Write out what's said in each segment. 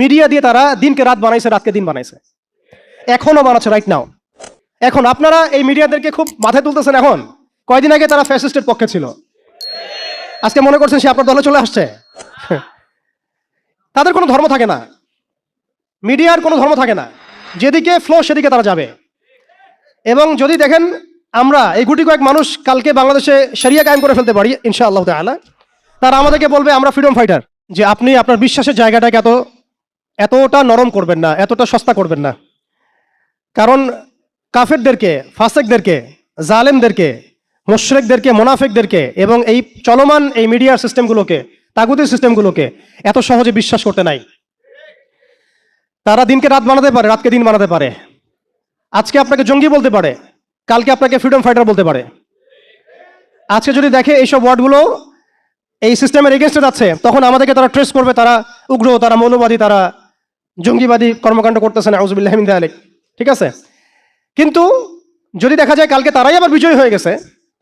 Media দিয়ে তারা দিনকে রাত বানাইছে, রাতকে দিন বানাইছে। এখনও বানাচ্ছে রাইট নাও এখন আপনারা এই মিডিয়াদেরকে খুব মাথায় তুলতেছেন এখন। কয়দিন আগে তারা ফ্যাসিস্টের পক্ষে ছিল। আজকে মনে করছেন সে আপনার দলে চলে আসছে। তাদের কোনো ধর্ম থাকে না। মিডিয়ার কোনো ধর্ম থাকে না। যেদিকে ফ্লো সেদিকে তারা যাবে। এবং যদি দেখেন আমরা এই গুটি কয়েক মানুষ কালকে বাংলাদেশে সেরিয়া কায়েম করে ফেলতে পারি, ইনশাআল্লাহ তাআলা। তারা আমাদেরকে বলবে, আমরা ফ্রিডম ফাইটার যে, আপনি আপনার বিশ্বাসের জায়গাটাকে এত এতটা নরম করবেন না, এতটা সস্তা করবেন না। কারণ কাফেরদেরকে, ফাসেকদেরকে, জালেমদেরকে, মুশরেকদেরকে, মোনাফেকদেরকে এবং এই চলমান এই মিডিয়ার সিস্টেমগুলোকে তাগুতের সিস্টেমগুলোকে এত সহজে বিশ্বাস করতে নাই। তারা দিনকে রাত বানাতে পারে, রাতকে দিন বানাতে পারে। আজকে আপনাকে জঙ্গি বলতে পারে, কালকে আপনাকে ফ্রিডম ফাইটার বলতে পারে। আজকে যদি দেখে এইসব ওয়ার্ডগুলো এই সিস্টেমের এগেনস্টে যাচ্ছে, তখন আমাদেরকে তারা ট্রেস করবে, তারা উগ্র, তারা মৌলবাদী, তারা জঙ্গিবাদী কর্মকাণ্ড করতেছেন আউজুবিল্লাহমিন আলিক ঠিক আছে? কিন্তু যদি দেখা যায় কালকে তারাই আবার বিজয় হয়ে গেছে,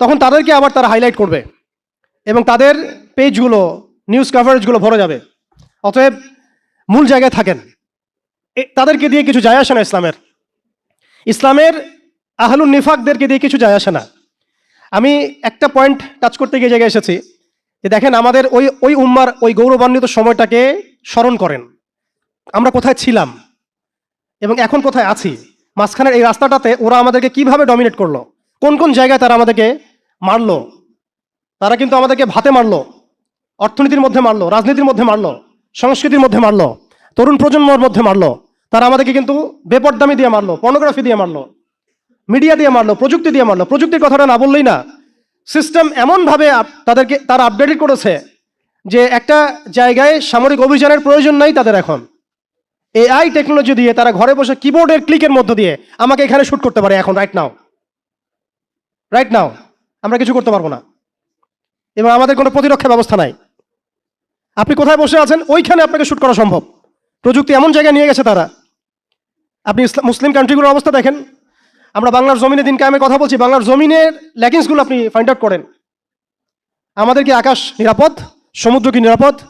তখন তাদেরকে আবার তারা হাইলাইট করবে এবং তাদের পেজগুলো নিউজ কাভারেজগুলো ভরে যাবে। অতএব মূল জায়গায় থাকেন। তাদেরকে দিয়ে কিছু যায় আসে না ইসলামের। ইসলামের আহলুন নিফাকদেরকে দিয়ে কিছু যায় আসে না। আমি একটা পয়েন্ট টাচ করতে গিয়ে জায়গায় এসেছি যে দেখেন আমাদের ওই ওই উম্মার ওই গৌরবান্বিত সময়টাকে স্মরণ করেন। আমরা কোথায় ছিলাম? এবং এখন কোথায় আছি? মাঝখানের এই রাস্তাটাতে ওরা আমাদেরকে কীভাবে ডমিনেট করল? কোন কোন জায়গায় তারা আমাদেরকে মারলো? তারা কিন্তু আমাদেরকে ভাতে মারলো, অর্থনীতির মধ্যে মারলো, রাজনীতির মধ্যে মারলো, সংস্কৃতির মধ্যে মারলো, তরুণ প্রজন্মর মধ্যে মারলো। তারা আমাদেরকে কিন্তু বেপরদামি দিয়ে মারলো পর্নোগ্রাফি দিয়ে মারলো মিডিয়া দিয়ে মারলো, প্রযুক্তি দিয়ে মারলো। প্রযুক্তির কথাটা না বললেই না। সিস্টেম এমনভাবে তাদেরকে তারা আপডেটেড করেছে যে একটা জায়গায় সামরিক অভিযানের প্রয়োজন নাই তাদের এখন। এআই টেকনোলজি দিয়ে তারা ঘরে বসে কিবোর্ডের ক্লিকের মধ্য দিয়ে আমাকে এখানে শ্যুট করতে পারে এখন রাইট নাও রাইট নাও আমরা কিছু করতে পারব না। এবং আমাদের কোনো প্রতিরক্ষা ব্যবস্থা নাই। আপনি কোথায় বসে আছেন? ওইখানে আপনাকে শ্যুট করা সম্ভব। প্রযুক্তি এমন জায়গায় নিয়ে গেছে তারা। আপনি মুসলিম কান্ট্রিগুলোর অবস্থা দেখেন। আমরা বাংলার জমিনে দিন কায়েমের কথা বলছি, বাংলার জমিনের ল্যাকিংসগুলো আপনি ফাইন্ড আউট করেন। আমাদের কি আকাশ নিরাপদ? সমুদ্র কি নিরাপদ?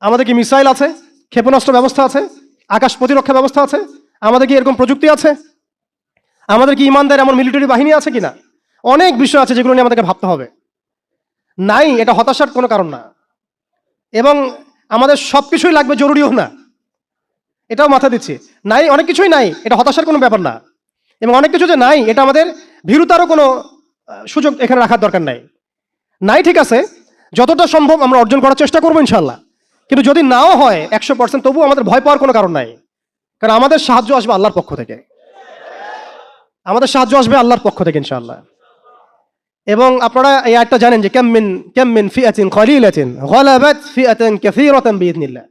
আমাদের কি মিসাইল আছে? ক্ষেপণাস্ত্র ব্যবস্থা আছে? আকাশ প্রতিরক্ষা ব্যবস্থা আছে? আমাদের কি এরকম প্রযুক্তি আছে? আমাদের কি ইমানদার এমন মিলিটারি বাহিনী আছে কিনা? অনেক বিষয় আছে যেগুলো নিয়ে আমাদেরকে ভাবতে হবে। নাই, এটা হতাশার কোনো কারণ না। এবং আমাদের সব কিছুই লাগবে জরুরিও না। এটাও মাথা দিচ্ছি। নাই, অনেক কিছুই নাই, এটা হতাশার কোনো ব্যাপার না। এবং অনেক কিছু যে নাই, এটা আমাদের ভীরুতারও কোনো সুযোগ এখানে রাখার দরকার নাই। নাই, ঠিক আছে, যতটা সম্ভব আমরা অর্জন করার চেষ্টা করব ইনশাল্লাহ কিন্তু যদি নাও হয় একশো পার্সেন্ট তবুও আমাদের ভয় পাওয়ার কোনো কারণ নাই। কারণ আমাদের সাহায্য আসবে আল্লাহর পক্ষ থেকে। আমাদের সাহায্য আসবে আল্লাহর পক্ষ থেকে, ইনশাআল্লাহ। এবং আপনারা এই আয়টা জানেন যে কেমমিন কেমমিন ফিয়াতিন খলিলাতিন গলাবাত ফিয়াতান কাসীরাতান বিইذنিল্লাহ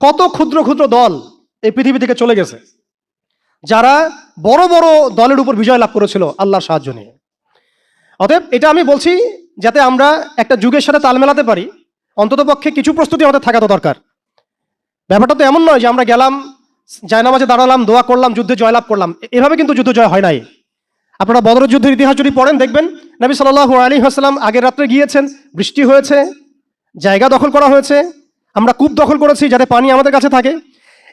কত ক্ষুদ্র ক্ষুদ্র দল এই পৃথিবী থেকে চলে গেছে, যারা বড় বড় দলের উপর বিজয় লাভ করেছিল আল্লাহর সাহায্য নিয়ে। অতএব এটা আমি বলছি যাতে আমরা একটা যুগের সাথে তাল মেলাতে পারি। অন্ততপক্ষে কিছু প্রস্তুতি আমাদের থাকা তো দরকার। ব্যাপারটা তো এমন নয় যে আমরা গেলাম, জায়নামাজে দাঁড়ালাম, দোয়া করলাম, যুদ্ধে জয়লাভ করলাম। এভাবে কিন্তু যুদ্ধ জয় হয় নাই। আপনারা বদর যুদ্ধের ইতিহাস যদি পড়েন, দেখবেন নবী সাল্লাহ আলী হাসলাম আগের রাত্রে গিয়েছেন, বৃষ্টি হয়েছে, জায়গা দখল করা হয়েছে, আমরা কূপ দখল করেছি যাতে পানি আমাদের কাছে থাকে,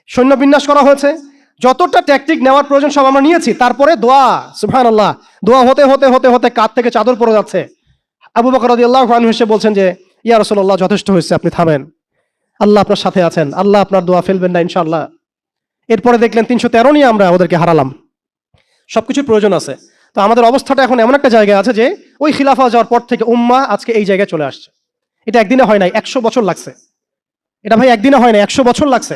সৈন্য বিন্যাস করা হয়েছে, যতটা ট্যাকটিক নেওয়ার প্রয়োজন সব আমরা নিয়েছি, তারপরে দোয়া সুফান আল্লাহ দোয়া হতে হতে হতে হতে কাত থেকে চাদর পড়ে যাচ্ছে। আবু বকর আল্লাহ এসে বলছেন যে ইয়া রসল্লাহ যথেষ্ট হয়েছে, আপনি থামেন। আল্লাহ আপনার সাথে আছেন। আল্লাহ আপনার দোয়া ফেলবেন না ইনশাল্লাহ এরপরে দেখলেন তিনশো তেরো নিয়ে আমরা ওদেরকে হারালাম। সব কিছুর প্রয়োজন আছে। তো আমাদের অবস্থাটা এখন এমন একটা জায়গায় আছে যে, ওই খিলাফা যাওয়ার পর থেকে উম্মা আজকে এই জায়গায় চলে আসছে। এটা একদিনে হয় নাই, একশো বছর লাগছে। এটা ভাই, একদিনে হয় না একশো বছর লাগছে।